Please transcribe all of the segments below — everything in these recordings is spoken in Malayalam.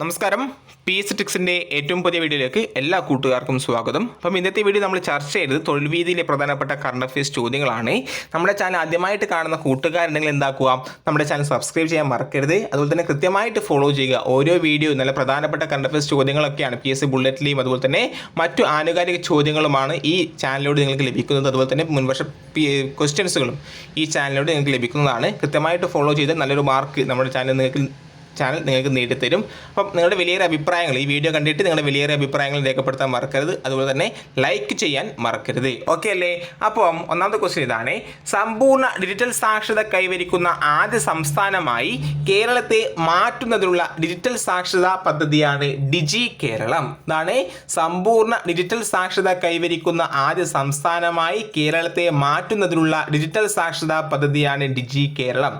നമസ്കാരം. പി എസ് ടിക്സിന്റെ ഏറ്റവും പുതിയ വീഡിയോയിലേക്ക് എല്ലാ കൂട്ടുകാർക്കും സ്വാഗതം. അപ്പം ഇന്നത്തെ വീഡിയോ നമ്മൾ ചർച്ച ചെയ്തത് തൊഴിൽ വീതിയിലെ പ്രധാനപ്പെട്ട കറണ്ട് അഫയേഴ്സ് ചോദ്യങ്ങളാണ്. നമ്മുടെ ചാനൽ ആദ്യമായിട്ട് കാണുന്ന കൂട്ടുകാരുണ്ടെങ്കിൽ എന്താക്കുക? നമ്മുടെ ചാനൽ സബ്സ്ക്രൈബ് ചെയ്യാൻ മറക്കരുത്. അതുപോലെ തന്നെ കൃത്യമായിട്ട് ഫോളോ ചെയ്യുക. ഓരോ വീഡിയോ നല്ല പ്രധാനപ്പെട്ട കറണ്ട് അഫയേഴ്സ് ചോദ്യങ്ങളൊക്കെയാണ് പി എസ് സി ബുള്ളറ്റിലെയും അതുപോലെ തന്നെ മറ്റു ആനുകാലിക ചോദ്യങ്ങളുമാണ് ഈ ചാനലിലൂടെ നിങ്ങൾക്ക് ലഭിക്കുന്നത്. അതുപോലെ തന്നെ മുൻവർഷ ക്വസ്റ്റ്യൻസുകളും ഈ ചാനലിലൂടെ നിങ്ങൾക്ക് ലഭിക്കുന്നതാണ്. കൃത്യമായിട്ട് ഫോളോ ചെയ്ത് നല്ലൊരു മാർക്ക് നമ്മുടെ ചാനൽ നിങ്ങൾക്ക് ചാനൽ നിങ്ങൾക്ക് നേടിത്തരും. അപ്പം നിങ്ങളുടെ വലിയൊരു അഭിപ്രായങ്ങൾ ഈ വീഡിയോ കണ്ടിട്ട് നിങ്ങളുടെ വലിയൊരു അഭിപ്രായങ്ങൾ രേഖപ്പെടുത്താൻ മറക്കരുത്. അതുപോലെ തന്നെ ലൈക്ക് ചെയ്യാൻ മറക്കരുത്. ഓക്കെ അല്ലേ? അപ്പം ഒന്നാമത്തെ ക്വസ്റ്റ്യൻ ഇതാണ്. സമ്പൂർണ ഡിജിറ്റൽ സാക്ഷരത കൈവരിക്കുന്ന ആദ്യ സംസ്ഥാനമായി കേരളത്തെ മാറ്റുന്നതിനുള്ള ഡിജിറ്റൽ സാക്ഷരതാ പദ്ധതിയാണ് ഡിജി കേരളം. ഇതാണ് സമ്പൂർണ ഡിജിറ്റൽ സാക്ഷരത കൈവരിക്കുന്ന ആദ്യ സംസ്ഥാനമായി കേരളത്തെ മാറ്റുന്നതിനുള്ള ഡിജിറ്റൽ സാക്ഷരതാ പദ്ധതിയാണ് ഡിജി കേരളം.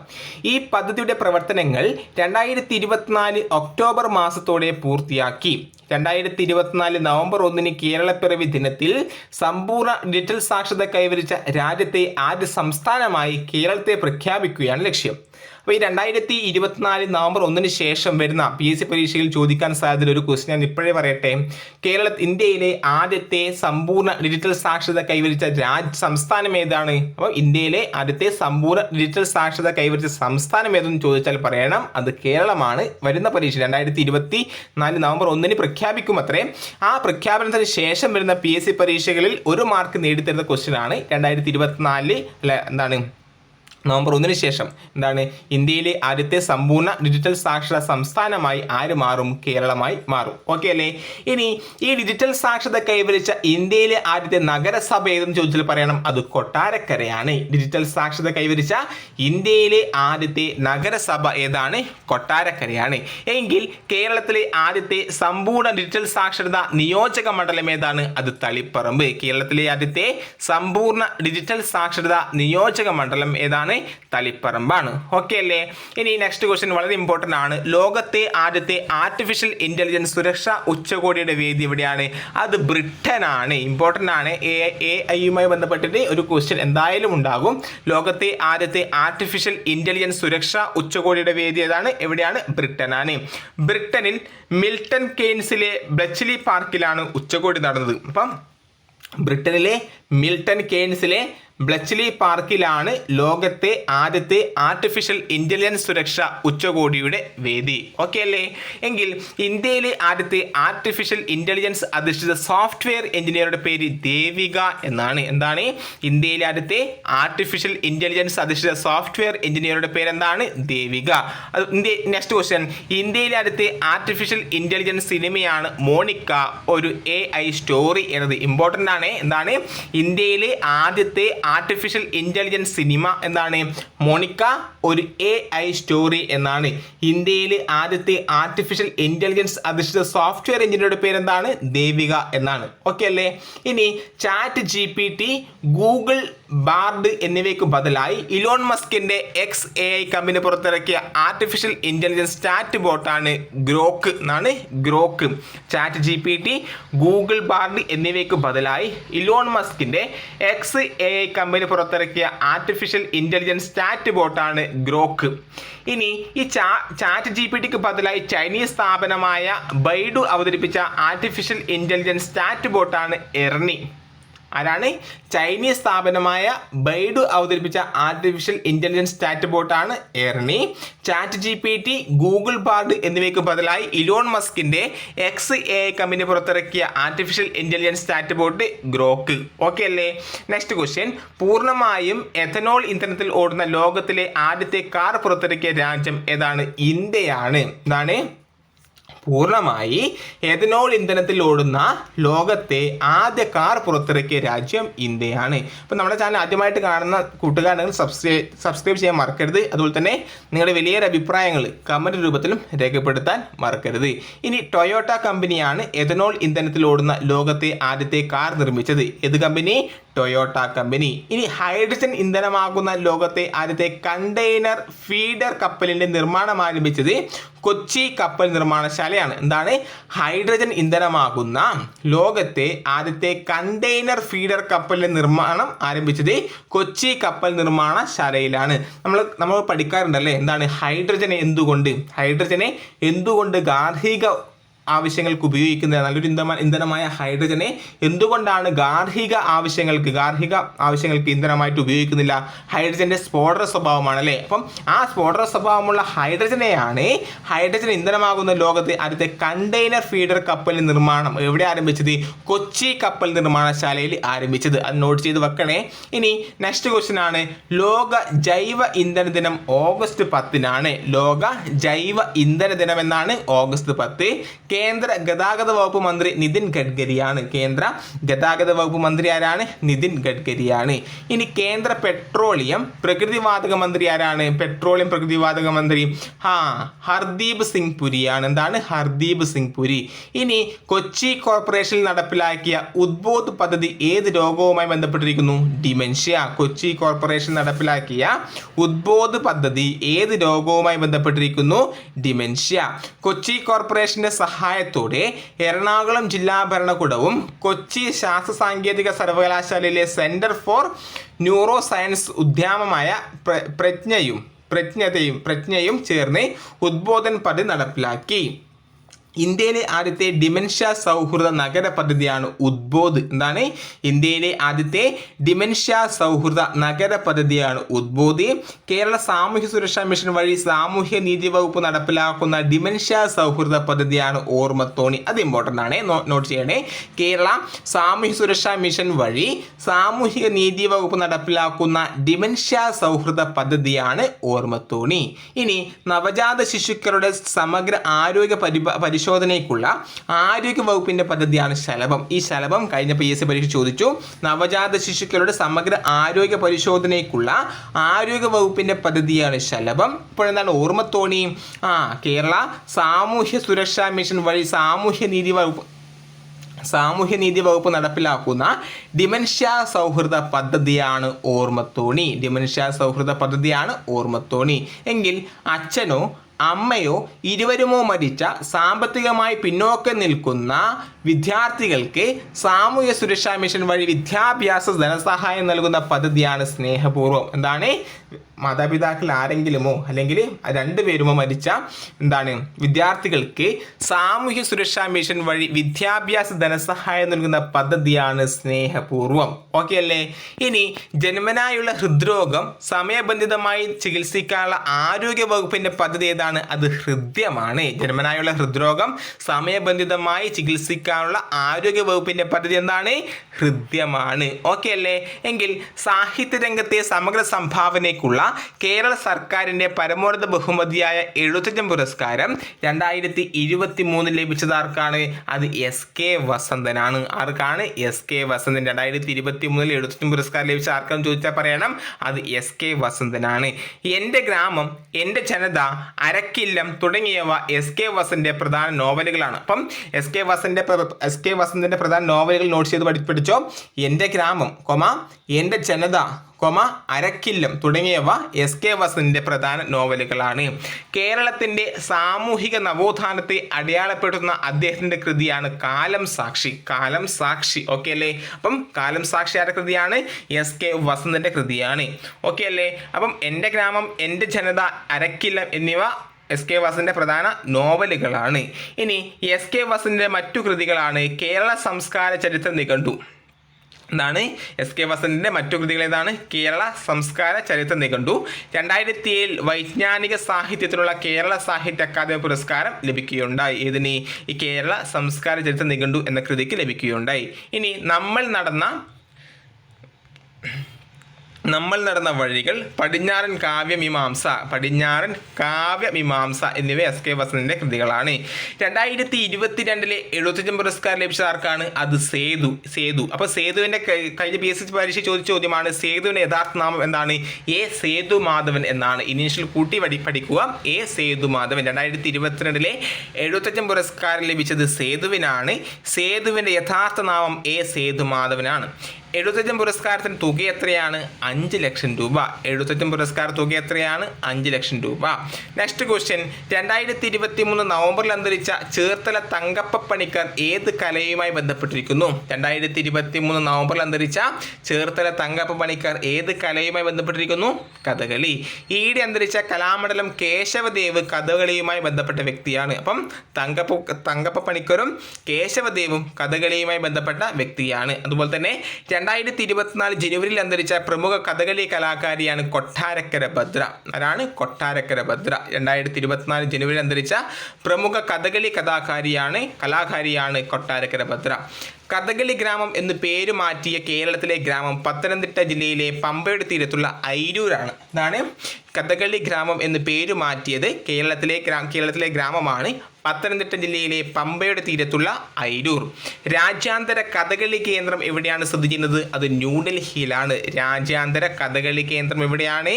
ഈ പദ്ധതിയുടെ പ്രവർത്തനങ്ങൾ രണ്ടായിരത്തി ഇരുപത്തിനാല് ഒക്ടോബർ മാസത്തോടെ പൂർത്തിയാക്കി. രണ്ടായിരത്തി ഇരുപത്തിനാല് നവംബർ ഒന്നിന് കേരളപ്പിറവി ദിനത്തിൽ സമ്പൂർണ ഡിജിറ്റൽ സാക്ഷരത കൈവരിച്ച രാജ്യത്തെ ആദ്യ സംസ്ഥാനമായി കേരളത്തെ പ്രഖ്യാപിക്കുകയാണ് ലക്ഷ്യം. അപ്പോൾ ഈ രണ്ടായിരത്തി ഇരുപത്തിനാല് നവംബർ ഒന്നിന് ശേഷം വരുന്ന പി എസ് സി പരീക്ഷയിൽ ചോദിക്കാൻ സാധ്യതയുള്ള ഒരു ക്വസ്റ്റ്യൻ ഞാൻ ഇപ്പോഴേ പറയട്ടെ. കേരള ഇന്ത്യയിലെ ആദ്യത്തെ സമ്പൂർണ ഡിജിറ്റൽ സാക്ഷരത കൈവരിച്ച രാജ് സംസ്ഥാനം ഏതാണ്? അപ്പോൾ ഇന്ത്യയിലെ ആദ്യത്തെ സമ്പൂർണ ഡിജിറ്റൽ സാക്ഷരത കൈവരിച്ച സംസ്ഥാനം ഏതെന്ന് ചോദിച്ചാൽ പറയണം. അത് കേരളമാണ്. വരുന്ന പരീക്ഷ രണ്ടായിരത്തി ഇരുപത്തി നാല് നവംബർ ഒന്നിന് പ്രഖ്യാപിക്കും അത്രേ. ആ പ്രഖ്യാപനത്തിന് ശേഷം വരുന്ന പി എസ് സി പരീക്ഷകളിൽ ഒരു മാർക്ക് നേടിത്തരുന്ന ക്വസ്റ്റ്യൻ ആണ് രണ്ടായിരത്തി ഇരുപത്തിനാലിൽ അല്ല എന്താണ്? നവംബർ ഒന്നിന് ശേഷം എന്താണ് ഇന്ത്യയിലെ ആദ്യത്തെ സമ്പൂർണ ഡിജിറ്റൽ സാക്ഷരത സംസ്ഥാനമായി ആര് മാറും? കേരളമായി മാറും. ഓക്കെ അല്ലേ? ഇനി ഈ ഡിജിറ്റൽ സാക്ഷരത കൈവരിച്ച ഇന്ത്യയിലെ ആദ്യത്തെ നഗരസഭ ഏതെന്ന് ചോദിച്ചാൽ പറയണം. അത് കൊട്ടാരക്കരയാണ്. ഡിജിറ്റൽ സാക്ഷരത കൈവരിച്ച ഇന്ത്യയിലെ ആദ്യത്തെ നഗരസഭ ഏതാണ്? കൊട്ടാരക്കരയാണ്. എങ്കിൽ കേരളത്തിലെ ആദ്യത്തെ സമ്പൂർണ ഡിജിറ്റൽ സാക്ഷരത നിയോജക മണ്ഡലം ഏതാണ്? അത് തളിപ്പറമ്പ്. കേരളത്തിലെ ആദ്യത്തെ സമ്പൂർണ ഡിജിറ്റൽ സാക്ഷരത നിയോജക മണ്ഡലം ഏതാണ്? തളിപ്പറമ്പാണ്. ഓക്കെ അല്ലേ? ഇനി നെക്സ്റ്റ് ക്വസ്റ്റ്യൻ വളരെ ഇമ്പോർട്ടന്റ് ആണ്. ലോകത്തെ ആദ്യത്തെ ആർട്ടിഫിഷ്യൽ ഇന്റലിജൻസ് സുരക്ഷാ ഉച്ചകോടിയുടെ വേദി എവിടെയാണ്? അത് ബ്രിട്ടനാണ്. ഇമ്പോർട്ടന്റ് ആണ്. എ എ ഐയുമായി ബന്ധപ്പെട്ടിട്ട് ഒരു ക്വസ്റ്റ്യൻ എന്തായാലും ഉണ്ടാകും. ലോകത്തെ ആദ്യത്തെ ആർട്ടിഫിഷ്യൽ ഇന്റലിജൻസ് സുരക്ഷാ ഉച്ചകോടിയുടെ വേദി ഏതാണ്? എവിടെയാണ്? ബ്രിട്ടനാണ്. ബ്രിട്ടനിൽ മിൽട്ടൺ കെയ്ൻസിലെ ബ്ലച്ചിലി പാർക്കിലാണ് ഉച്ചകോടി നടന്നത്. അപ്പം ബ്രിട്ടനിലെ മിൽട്ടൺ കെയ്ൻസിലെ ബ്ലച്ച്ലി പാർക്കിലാണ് ലോകത്തെ ആദ്യത്തെ ആർട്ടിഫിഷ്യൽ ഇന്റലിജൻസ് സുരക്ഷ ഉച്ചകോടിയുടെ വേദി. ഓക്കെ അല്ലേ? എങ്കിൽ ഇന്ത്യയിലെ ആദ്യത്തെ ആർട്ടിഫിഷ്യൽ ഇന്റലിജൻസ് അധിഷ്ഠിത സോഫ്റ്റ്വെയർ എഞ്ചിനീയറുടെ പേര് ദേവിക എന്നാണ്. എന്താണ്? ഇന്ത്യയിലെ ആദ്യത്തെ ആർട്ടിഫിഷ്യൽ ഇന്റലിജൻസ് അധിഷ്ഠിത സോഫ്റ്റ്വെയർ എഞ്ചിനീയറുടെ പേര് എന്താണ് ദേവിക. ഇന്ത്യ നെക്സ്റ്റ് ക്വസ്റ്റ്യൻ ഇന്ത്യയിലെ ആദ്യത്തെ ആർട്ടിഫിഷ്യൽ ഇന്റലിജൻസ് സിനിമയാണ് മോണിക്ക. ഒരു എ ഐ സ്റ്റോറി എന്നത് ഇമ്പോർട്ടന്റ് ആണ്. എന്താണ്? ഇന്ത്യയിലെ ആദ്യത്തെ ആർട്ടിഫിഷ്യൽ ഇന്റലിജൻസ് സിനിമ എന്താണ് മോണിക്ക ഒരു എ ഐ സ്റ്റോറി എന്നാണ്. ഇന്ത്യയിൽ ആദ്യത്തെ ആർട്ടിഫിഷ്യൽ ഇന്റലിജൻസ് അധിഷ്ഠിത സോഫ്റ്റ്വെയർ എഞ്ചിനീയറുടെ പേരെന്താണ്? ദേവിക എന്നാണ്. ഓക്കെ അല്ലേ? ഇനി chat G P T Google Bard എന്നിവയ്ക്ക് ബദലായി ഇലോൺ മസ്കിന്റെ എക്സ് എ ഐ കമ്പനി പുറത്തിറക്കിയ ആർട്ടിഫിഷ്യൽ ഇന്റലിജൻസ് ചാറ്റ് ബോട്ടാണ് ഗ്രോക്ക് എന്നാണ് Grok chat G P T Google Bard എന്നിവയ്ക്ക് ബദലായി ഇലോൺ മസ്കിന്റെ എക്സ് എ ഐ കമ്പനി പുറത്തിറക്കിയ ആർട്ടിഫിഷ്യൽ ഇന്റലിജൻസ് ചാറ്റ് ബോട്ടാണ് ഗ്രോക്ക് ഇനി ഈ ചാ ചാറ്റ് ജി പി ടിക്ക് ബദലായി ചൈനീസ് സ്ഥാപനമായ ബൈഡു അവതരിപ്പിച്ച ആർട്ടിഫിഷ്യൽ ഇന്റലിജൻസ് ചാറ്റ് ബോട്ടാണ് എർണി ആരാണ്? ചൈനീസ് സ്ഥാപനമായ ബൈഡു അവതരിപ്പിച്ച ആർട്ടിഫിഷ്യൽ ഇന്റലിജൻസ് ചാറ്റ് ബോട്ടാണ് Ernie. Chat G P T Google Bard എന്നിവയ്ക്ക് ബദലായി ഇലോൺ മസ്കിന്റെ എക്സ് എ കമ്പനി പുറത്തിറക്കിയ artificial intelligence chat bot Grok. Okay അല്ലേ? നെക്സ്റ്റ് ക്വസ്റ്റ്യൻ പൂർണമായും എഥനോൾ ഇന്ധനത്തിൽ ഓടുന്ന ലോകത്തിലെ ആദ്യത്തെ കാർ പുറത്തിറക്കിയ രാജ്യം ഏതാണ്? ഇന്ത്യയാണ്. ഇതാണ് പൂർണമായി എഥനോൾ ഇന്ധനത്തിൽ ഓടുന്ന ലോകത്തെ ആദ്യ കാർ പുറത്തിറക്കിയ രാജ്യം ഇന്ത്യയാണ്. അപ്പോൾ നമ്മുടെ ചാനൽ ആദ്യമായിട്ട് കാണുന്ന കൂട്ടുകാരനെ സബ്സ്ക്രൈബ് സബ്സ്ക്രൈബ് ചെയ്യാൻ മറക്കരുത്. അതുപോലെ തന്നെ നിങ്ങളുടെ വലിയൊരു അഭിപ്രായങ്ങൾ കമന്റ് രൂപത്തിലും രേഖപ്പെടുത്താൻ മറക്കരുത്. ഇനി ടൊയോട്ട കമ്പനിയാണ് എഥനോൾ ഇന്ധനത്തിൽ ഓടുന്ന ലോകത്തെ ആദ്യത്തെ കാർ നിർമ്മിച്ചത്. ഏത് കമ്പനി ടൊയോട്ട കമ്പനി ഇനി ഹൈഡ്രജൻ ഇന്ധനമാകുന്ന ലോകത്തെ ആദ്യത്തെ കണ്ടെയ്നർ ഫീഡർ കപ്പലിന്റെ നിർമ്മാണം ആരംഭിച്ചത് കൊച്ചി കപ്പൽ നിർമ്മാണശാലയാണ്. എന്താണ്? ഹൈഡ്രജൻ ഇന്ധനമാകുന്ന ലോകത്തെ ആദ്യത്തെ കണ്ടെയ്നർ ഫീഡർ കപ്പലിന്റെ നിർമ്മാണം ആരംഭിച്ചത് കൊച്ചി കപ്പൽ നിർമ്മാണശാലയിലാണ്. നമ്മൾ നമ്മൾ പഠിക്കാറുണ്ടല്ലേ? എന്താണ്? ഹൈഡ്രജനെ എന്തുകൊണ്ട്? ഹൈഡ്രജനെ എന്തുകൊണ്ട് ഗാർഹിക ആവശ്യങ്ങൾക്ക് ഉപയോഗിക്കുന്ന നല്ലൊരു ഇന്ധന ഇന്ധനമായ ഹൈഡ്രജനെ എന്തുകൊണ്ടാണ് ഗാർഹിക ആവശ്യങ്ങൾക്ക് ഗാർഹിക ആവശ്യങ്ങൾക്ക് ഇന്ധനമായിട്ട് ഉപയോഗിക്കുന്നില്ല? ഹൈഡ്രജന്റെ സ്ഫോടന സ്വഭാവമാണ് അല്ലേ? അപ്പം ആ സ്ഫോടന സ്വഭാവമുള്ള ഹൈഡ്രജനെയാണ് ഹൈഡ്രജൻ ഇന്ധനമാകുന്ന ലോകത്തെ ആദ്യത്തെ കണ്ടെയ്നർ ഫീഡർ കപ്പലിന്റെ നിർമ്മാണം. എവിടെ ആരംഭിച്ചത്? കൊച്ചി കപ്പൽ നിർമ്മാണശാലയിൽ ആരംഭിച്ചത്. അത് നോട്ട് ചെയ്ത് വെക്കണേ. ഇനി നെക്സ്റ്റ് ക്വസ്റ്റ്യൻ ആണ്. ലോക ജൈവ ഇന്ധന ദിനം ഓഗസ്റ്റ് പത്തിനാണ്. ലോക ജൈവ ഇന്ധന ദിനം എന്നാണ് ഓഗസ്റ്റ് പത്ത്. കേന്ദ്ര ഗതാഗത വകുപ്പ് മന്ത്രി നിതിൻ ഗഡ്കരിയാണ്. കേന്ദ്ര ഗതാഗത വകുപ്പ് മന്ത്രി ആരാണ്? നിതിൻ ഗഡ്കരിയാണ്. ഇനി കേന്ദ്ര പെട്രോളിയം പ്രകൃതിവാതക മന്ത്രി ആരാണ്? പെട്രോളിയം പ്രകൃതിവാതക മന്ത്രി ഹാ ഹർദീപ് സിംഗ് പുരിയാണ്. എന്താണ്? ഹർദീപ് സിംഗ് പുരി. ഇനി കൊച്ചി കോർപ്പറേഷനിൽ നടപ്പിലാക്കിയ ഉദ്ബോധ് പദ്ധതി ഏത് രോഗവുമായി ബന്ധപ്പെട്ടിരിക്കുന്നു? ഡിമെൻഷ്യ. കൊച്ചി കോർപ്പറേഷൻ നടപ്പിലാക്കിയ ഉദ്ബോധ് പദ്ധതി ഏത് രോഗവുമായി ബന്ധപ്പെട്ടിരിക്കുന്നു? ഡിമെൻഷ്യ. കൊച്ചി കോർപ്പറേഷന്റെ സഹായത്തോടെ എറണാകുളം ജില്ലാ ഭരണകൂടവും കൊച്ചി ശാസ്ത്ര സാങ്കേതിക സർവകലാശാലയിലെ സെന്റർ ഫോർ ന്യൂറോ സയൻസ് ഉദ്യാമമായ പ്ര- പ്രജ്ഞയും പ്രജ്ഞതയും പ്രജ്ഞയും ചേർന്ന് ഉദ്ബോധൻ പദ്ധതി നടപ്പിലാക്കി. ഇന്ത്യയിലെ ആദ്യത്തെ ഡിമെൻഷ്യ സൗഹൃദ നഗര പദ്ധതിയാണ് ഉദ്ബോധ്. എന്താണ്? ഇന്ത്യയിലെ ആദ്യത്തെ ഡിമെൻഷ്യ സൗഹൃദ നഗര പദ്ധതിയാണ് ഉദ്ബോധ്. കേരള സാമൂഹ്യ സുരക്ഷാ മിഷൻ വഴി സാമൂഹ്യ നീതി വകുപ്പ് നടപ്പിലാക്കുന്ന ഡിമെൻഷ്യ സൗഹൃദ പദ്ധതിയാണ് ഓർമ്മത്തോണി അത് ഇമ്പോർട്ടന്റ് ആണ്. നോട്ട് ചെയ്യണേ. കേരള സാമൂഹ്യ സുരക്ഷാ മിഷൻ വഴി സാമൂഹിക നീതി വകുപ്പ് നടപ്പിലാക്കുന്ന ഡിമെൻഷ്യ സൗഹൃദ പദ്ധതിയാണ് ഓർമ്മത്തോണി ഇനി നവജാത ശിശുക്കളുടെ സമഗ്ര ആരോഗ്യ പരിപ പരിശോധനയ്ക്കുള്ള ആരോഗ്യ വകുപ്പിന്റെ പദ്ധതിയാണ് ശലഭം. ഈ ശലഭം കഴിഞ്ഞ പി എസ് സി പരീക്ഷ ചോദിച്ചു. നവജാത ശിശുക്കളുടെ സമഗ്ര ആരോഗ്യ പരിശോധനയ്ക്കുള്ള ആരോഗ്യ വകുപ്പിന്റെ പദ്ധതിയാണ് ശലഭം. ഇപ്പോഴെന്താണ് ഓർമ്മത്തോണി ആ കേരള സാമൂഹ്യ സുരക്ഷാ മിഷൻ വഴി സാമൂഹ്യ നീതി വകുപ്പ് സാമൂഹ്യനീതി വകുപ്പ് നടപ്പിലാക്കുന്ന ഡിമൻഷ്യ സൗഹൃദ പദ്ധതിയാണ് ഓർമ്മത്തോണി ഡിമൻഷ്യ സൗഹൃദ പദ്ധതിയാണ് ഓർമ്മത്തോണി എങ്കിൽ അച്ഛനോ അമ്മയോ ഇരുവരുമോ മരിച്ച സാമ്പത്തികമായി പിന്നോക്കം നിൽക്കുന്ന വിദ്യാർത്ഥികൾക്ക് സാമൂഹ്യ സുരക്ഷാ മിഷൻ വഴി വിദ്യാഭ്യാസ ധനസഹായം നൽകുന്ന പദ്ധതിയാണ് സ്നേഹപൂർവം. എന്താണ്? മാതാപിതാക്കൾ ആരെങ്കിലുമോ അല്ലെങ്കിൽ രണ്ടുപേരുമോ മരിച്ച എന്താണ്? വിദ്യാർത്ഥികൾക്ക് സാമൂഹ്യ സുരക്ഷാ മിഷൻ വഴി വിദ്യാഭ്യാസ ധനസഹായം നൽകുന്ന പദ്ധതിയാണ് സ്നേഹപൂർവം. ഓക്കെ അല്ലേ? ഇനി ജന്മനായുള്ള ഹൃദ്രോഗം സമയബന്ധിതമായി ചികിത്സിക്കാനുള്ള ആരോഗ്യ വകുപ്പിന്റെ പദ്ധതി ഏതാണ് അത് ഹൃദ്യമാണ്. ജന്മനായുള്ള ഹൃദ്രോഗം സമയബന്ധിതമായി ചികിത്സിക്കാനുള്ള ആരോഗ്യ വകുപ്പിന്റെ പദ്ധതി എന്താണ്? ഹൃദ്യമാണ്. ഓക്കെ അല്ലേ? എങ്കിൽ സാഹിത്യ രംഗത്തെ സമഗ്ര സംഭാവനയ്ക്കുള്ള കേരള സർക്കാരിന്റെ പരമോന്നത ബഹുമതിയായ എഴുത്തച്ഛൻ പുരസ്കാരം രണ്ടായിരത്തി ഇരുപത്തി മൂന്നിൽ ലഭിച്ചത് ആർക്കാണ്? അത് എസ് കെ വസന്തനാണ്. ആർക്കാണ്? S K Vasanthan. രണ്ടായിരത്തി ഇരുപത്തി മൂന്നിൽ എഴുത്തച്ഛൻ പുരസ്കാരം ലഭിച്ച ആർക്കാന്ന് ചോദിച്ചാൽ പറയണം? അത് എസ് കെ വസന്തനാണ്. എന്റെ ഗ്രാമം എന്റെ ജനത അരക്കില്ലം തുടങ്ങിയവ എസ് കെ വസന്റെ പ്രധാന നോവലുകളാണ്. അപ്പം എസ് കെ വസന്റെ എസ് കെ വസന്തിന്റെ പ്രധാന നോവലുകൾ നോട്ട് ചെയ്ത് പഠിപ്പിച്ചോ? എന്റെ ഗ്രാമം കൊമ എന്റെ ജനത കൊമ അരക്കില്ലം തുടങ്ങിയവ എസ് കെ വസന്തിന്റെ പ്രധാന നോവലുകളാണ്. കേരളത്തിന്റെ സാമൂഹിക നവോത്ഥാനത്തെ അടയാളപ്പെടുത്തുന്ന അദ്ദേഹത്തിന്റെ കൃതിയാണ് കാലം സാക്ഷി. കാലം സാക്ഷി. ഓക്കെ അല്ലേ? അപ്പം കാലം സാക്ഷി ആരുടെ കൃതിയാണ്? എസ് കെ വസന്തിന്റെ കൃതിയാണ്. ഓക്കെ അല്ലേ? അപ്പം എന്റെ ഗ്രാമം എന്റെ ജനത അരക്കില്ലം എന്നിവ എസ് കെ വാസന്റെ പ്രധാന നോവലുകളാണ്. ഇനി എസ് കെ വാസന്റെ മറ്റു കൃതികളാണ് കേരള സംസ്കാര ചരിത്ര നിഘണ്ടു. എന്താണ് എസ് കെ വസന്തിന്റെ മറ്റു കൃതികൾ ഏതാണ്? കേരള സംസ്കാര ചരിത്ര നിഘണ്ടു രണ്ടായിരത്തി ഏഴിൽ വൈജ്ഞാനിക സാഹിത്യത്തിനുള്ള കേരള സാഹിത്യ അക്കാദമി പുരസ്കാരം ലഭിക്കുകയുണ്ടായി. ഇതിന് ഈ കേരള സംസ്കാര ചരിത്ര നിഘണ്ടു എന്ന കൃതിക്ക് ലഭിക്കുകയുണ്ടായി. ഇനി നമ്മൾ നടന്ന നമ്മൾ നടന്ന വഴികൾ പടിഞ്ഞാറൻ കാവ്യമീമാംസ പടിഞ്ഞാറൻ കാവ്യമീമാംസ എന്നിവ എസ് കെ വസന്തിന്റെ കൃതികളാണ്. രണ്ടായിരത്തി ഇരുപത്തിരണ്ടിലെ എഴുപത്തഞ്ചം പുരസ്കാരം ലഭിച്ച ആർക്കാണ്? അത് സേതു സേതു. അപ്പോൾ സേതുവിന്റെ ക- കഴിഞ്ഞ പി എസ് സി പരീക്ഷ ചോദിച്ച ചോദ്യമാണ് സേതുവിന്റെ യഥാർത്ഥ നാമം എന്താണ്? എ സേതു മാധവൻ എന്നാണ്. ഇനീഷ്യൽ കൂട്ടി വടി പഠിക്കുക. എ സേതു മാധവൻ രണ്ടായിരത്തി ഇരുപത്തിരണ്ടിലെ എഴുപത്തഞ്ചം പുരസ്കാരം ലഭിച്ചത് സേതുവിനാണ്. സേതുവിന്റെ യഥാർത്ഥ നാമം എ സേതു മാധവനാണ് എഴുപത്തഞ്ചം പുരസ്കാരത്തിന് തുക എത്രയാണ്? അഞ്ച് ലക്ഷം രൂപ. എഴുപത്തഞ്ചം പുരസ്കാര തുക എത്രയാണ്? അഞ്ച് ലക്ഷം രൂപ. നെക്സ്റ്റ് ക്വസ്റ്റ്യൻ രണ്ടായിരത്തി ഇരുപത്തി മൂന്ന് നവംബറിൽ അന്തരിച്ച ചേർത്തല തങ്കപ്പ പണിക്കർ ഏത് കലയുമായി ബന്ധപ്പെട്ടിരിക്കുന്നു? രണ്ടായിരത്തി ഇരുപത്തി മൂന്ന് നവംബറിൽ അന്തരിച്ച ചേർത്തല തങ്കപ്പ പണിക്കർ ഏത് കലയുമായി ബന്ധപ്പെട്ടിരിക്കുന്നു? കഥകളി. ഈയിടെ അന്തരിച്ച കലാമണ്ഡലം കേശവദേവ് കഥകളിയുമായി ബന്ധപ്പെട്ട വ്യക്തിയാണ്. അപ്പം തങ്കപ്പ തങ്കപ്പ പണിക്കരും കേശവദേവും കഥകളിയുമായി ബന്ധപ്പെട്ട വ്യക്തിയാണ്. അതുപോലെ തന്നെ രണ്ടായിരത്തി ഇരുപത്തിനാല് ജനുവരിയിൽ അന്തരിച്ച പ്രമുഖ കഥകളി കലാകാരിയാണ് കൊട്ടാരക്കര ഭദ്ര. ആരാണ് കൊട്ടാരക്കര ഭദ്ര? രണ്ടായിരത്തി ഇരുപത്തിനാല് ജനുവരിയിൽ അന്തരിച്ച പ്രമുഖ കഥകളി കഥാകാരിയാണ് കലാകാരിയാണ് കൊട്ടാരക്കര ഭദ്ര. കഥകളി ഗ്രാമം എന്ന് പേര് മാറ്റിയ കേരളത്തിലെ ഗ്രാമം പത്തനംതിട്ട ജില്ലയിലെ പമ്പയുടെ തീരത്തുള്ള ഐരൂരാണ് ഇതാണ് കഥകളി ഗ്രാമം എന്ന് പേര് മാറ്റിയത് കേരളത്തിലെ കേരളത്തിലെ ഗ്രാമമാണ് പത്തനംതിട്ട ജില്ലയിലെ പമ്പയുടെ തീരത്തുള്ള ഐരൂർ രാജ്യാന്തര കഥകളി കേന്ദ്രം എവിടെയാണ് സ്ഥിതി ചെയ്യുന്നത്? അത് ന്യൂഡൽഹിയിലാണ് രാജ്യാന്തര കഥകളി കേന്ദ്രം എവിടെയാണ്?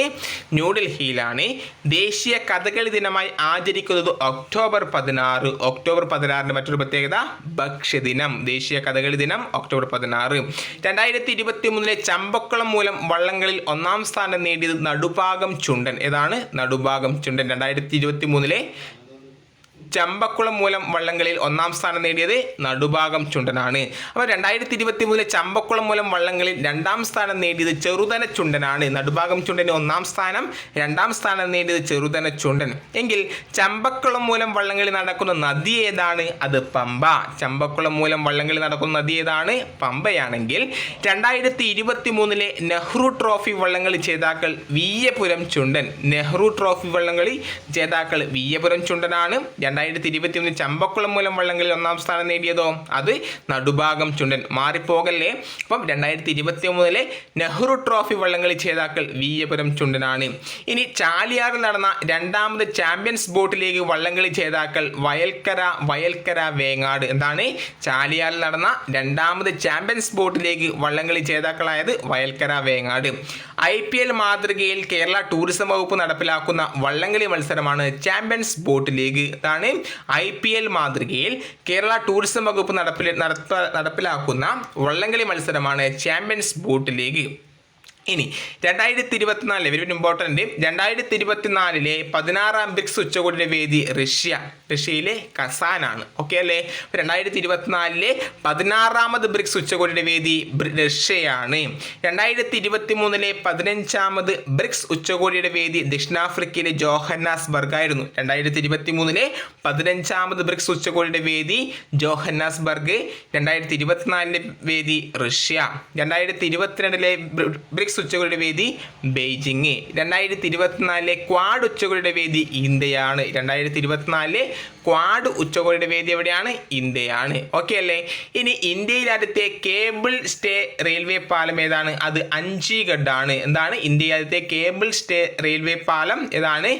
ന്യൂഡൽഹിയിലാണ് ദേശീയ കഥകളി ദിനമായി ആചരിക്കുന്നത് ഒക്ടോബർ പതിനാറ്. ഒക്ടോബർ പതിനാറിന് മറ്റൊരു പ്രത്യേകത ഭക്ഷ്യദിനം ദേശീയ കഥകളി ദിനം ഒക്ടോബർ പതിനാറ്. രണ്ടായിരത്തി ഇരുപത്തി മൂന്നിലെ ചമ്പക്കുളം മൂലം വള്ളങ്ങളിൽ ഒന്നാം സ്ഥാനം നേടിയത് നടുഭാഗം ചുണ്ടൻ ഏതാണ്? നടുഭാഗം ചുണ്ടൻ. രണ്ടായിരത്തി ഇരുപത്തി മൂന്നിലെ ചമ്പക്കുളം മൂലം വള്ളംകളിയിൽ ഒന്നാം സ്ഥാനം നേടിയത് നടുഭാഗം ചുണ്ടനാണ്. അപ്പോൾ രണ്ടായിരത്തി ഇരുപത്തി മൂന്നിലെ ചമ്പക്കുളം മൂലം വള്ളംകളിൽ രണ്ടാം സ്ഥാനം നേടിയത് ചെറുതന ചുണ്ടനാണ്. നടുഭാഗം ചുണ്ടന് ഒന്നാം സ്ഥാനം രണ്ടാം സ്ഥാനം നേടിയത് ചെറുതന ചുണ്ടൻ. എങ്കിൽ ചമ്പക്കുളം മൂലം വള്ളംകളി നടക്കുന്ന നദി ഏതാണ്? അത് പമ്പ. ചമ്പക്കുളം മൂലം വള്ളംകളി നടക്കുന്ന നദി ഏതാണ്? പമ്പയാണെങ്കിൽ രണ്ടായിരത്തി ഇരുപത്തി മൂന്നിലെ നെഹ്റു ട്രോഫി വള്ളംകളി ജേതാക്കൾ വിയ്യപുരം ചുണ്ടൻ. നെഹ്റു ട്രോഫി വള്ളംകളി ജേതാക്കൾ വിയ്യപുരം ചുണ്ടനാണ്. രണ്ടായിരത്തി ഇരുപത്തി മൂന്നിൽ ചമ്പക്കുളം മൂലം വള്ളംകളിൽ ഒന്നാം സ്ഥാനം നേടിയതോ? അത് നടുഭാഗം ചുണ്ടൻ മാറിപ്പോകല്ലേ? അപ്പം രണ്ടായിരത്തി ഇരുപത്തി മൂന്നിലെ നെഹ്റു ട്രോഫി വള്ളംകളി ജേതാക്കൾ വീയപുരം ചുണ്ടനാണ്. ഇനി ചാലിയാറിൽ നടന്ന രണ്ടാമത് ചാമ്പ്യൻസ് ബോട്ട് ലീഗ് വള്ളംകളി ജേതാക്കൾ വയൽക്കര വയൽക്കര വേങ്ങാട്. എന്താണ്? ചാലിയാറിൽ നടന്ന രണ്ടാമത് ചാമ്പ്യൻസ് ബോട്ട് ലീഗ് വള്ളംകളി ജേതാക്കളായത് Vayalkara Vengad. I P L മാതൃകയിൽ കേരള ടൂറിസം വകുപ്പ് നടപ്പിലാക്കുന്ന വള്ളംകളി മത്സരമാണ് ചാമ്പ്യൻസ് ബോട്ട് ലീഗ് ഇതാണ് ഐ പി എൽ മാതൃകയിൽ കേരള ടൂറിസം വകുപ്പ് നടപ്പിൽ നടപ്പിലാക്കുന്ന വള്ളംകളി മത്സരമാണ് ചാമ്പ്യൻസ് ബോട്ട് ലീഗ് ഇനി രണ്ടായിരത്തി ഇരുപത്തിനാലിലെ വെരി ഇമ്പോർട്ടന്റ് രണ്ടായിരത്തി ഇരുപത്തിനാലിലെ പതിനാറാം ബ്രിക്സ് ഉച്ചകോടിയുടെ വേദി റഷ്യ റഷ്യയിലെ കസാനാണ് ഓക്കെ അല്ലേ? രണ്ടായിരത്തി ഇരുപത്തിനാലിലെ പതിനാറാമത് ബ്രിക്സ് ഉച്ചകോടിയുടെ വേദി റഷ്യയാണ്. രണ്ടായിരത്തി ഇരുപത്തി മൂന്നിലെ പതിനഞ്ചാമത് ബ്രിക്സ് ഉച്ചകോടിയുടെ വേദി ദക്ഷിണാഫ്രിക്കയിലെ ജോഹന്നാസ്ബർഗ് ആയിരുന്നു രണ്ടായിരത്തി ഇരുപത്തി മൂന്നിലെ പതിനഞ്ചാമത് ബ്രിക്സ് ഉച്ചകോടിയുടെ വേദി ജോഹന്നാസ്ബർഗ്. രണ്ടായിരത്തി ഇരുപത്തിനാലിലെ വേദി റഷ്യ. രണ്ടായിരത്തി ഇരുപത്തിരണ്ടിലെ ബ്രി- ഉച്ചകോടിയുടെ വേദി ബെയ്ജിങ്. രണ്ടായിരത്തി ഇരുപത്തിനാലിലെ ക്വാഡ് ഉച്ചകോടിയുടെ വേദി ഇന്ത്യയാണ്. രണ്ടായിരത്തി ഇരുപത്തിനാലിലെ ക്വാഡ് ഉച്ചകോടിയുടെ വേദി എവിടെയാണ്? ഇന്ത്യയാണ്. ഓക്കെ അല്ലേ? ഇനി ഇന്ത്യയിൽ ആദ്യത്തെ കേബിൾ സ്റ്റേ റെയിൽവേ പാലം ഏതാണ്? അത് അഞ്ചിഗഡ് ആണ് എന്താണ്? ഇന്ത്യയിൽ ആദ്യത്തെ കേബിൾ സ്റ്റേ റെയിൽവേ പാലം ഏതാണ്?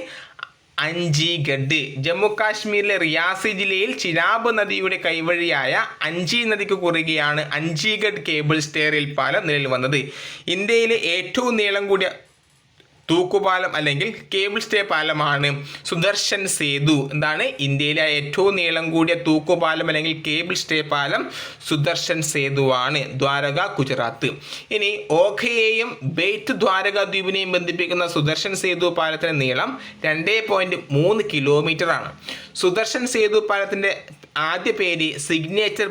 അഞ്ചിഗഡ് ജമ്മു കാശ്മീരിലെ റിയാസി ജില്ലയിൽ ചിനാബ് നദിയുടെ കൈവഴിയായ അഞ്ചി നദിക്ക് കുറുകെയാണ് അഞ്ചിഗഡ് കേബിൾ സ്റ്റേ റെയിൽ പാലം നിലവിൽ വന്നത്. ഇന്ത്യയിലെ ഏറ്റവും നീളം കൂടിയ തൂക്കുപാലം അല്ലെങ്കിൽ കേബിൾ സ്റ്റേ പാലമാണ്. സുദർശൻ സേതു എന്താണ് ഇന്ത്യയിലെ ഏറ്റവും നീളം കൂടിയ തൂക്കുപാലം അല്ലെങ്കിൽ കേബിൾ സ്റ്റേ പാലം സുദർശൻ സേതുവാണ്. ദ്വാരക ഗുജറാത്ത്. ഇനി ഓഖയെയും ബെയ്ത്ത് ദ്വാരക ദ്വീപിനെയും ബന്ധിപ്പിക്കുന്ന സുദർശൻ സേതു പാലത്തിന്റെ നീളം രണ്ട് പോയിന്റ് മൂന്ന് കിലോമീറ്റർ ആണ്. സുദർശൻ സേതു പാലത്തിന്റെ ആദ്യ പേര് സിഗ്നേച്ചർ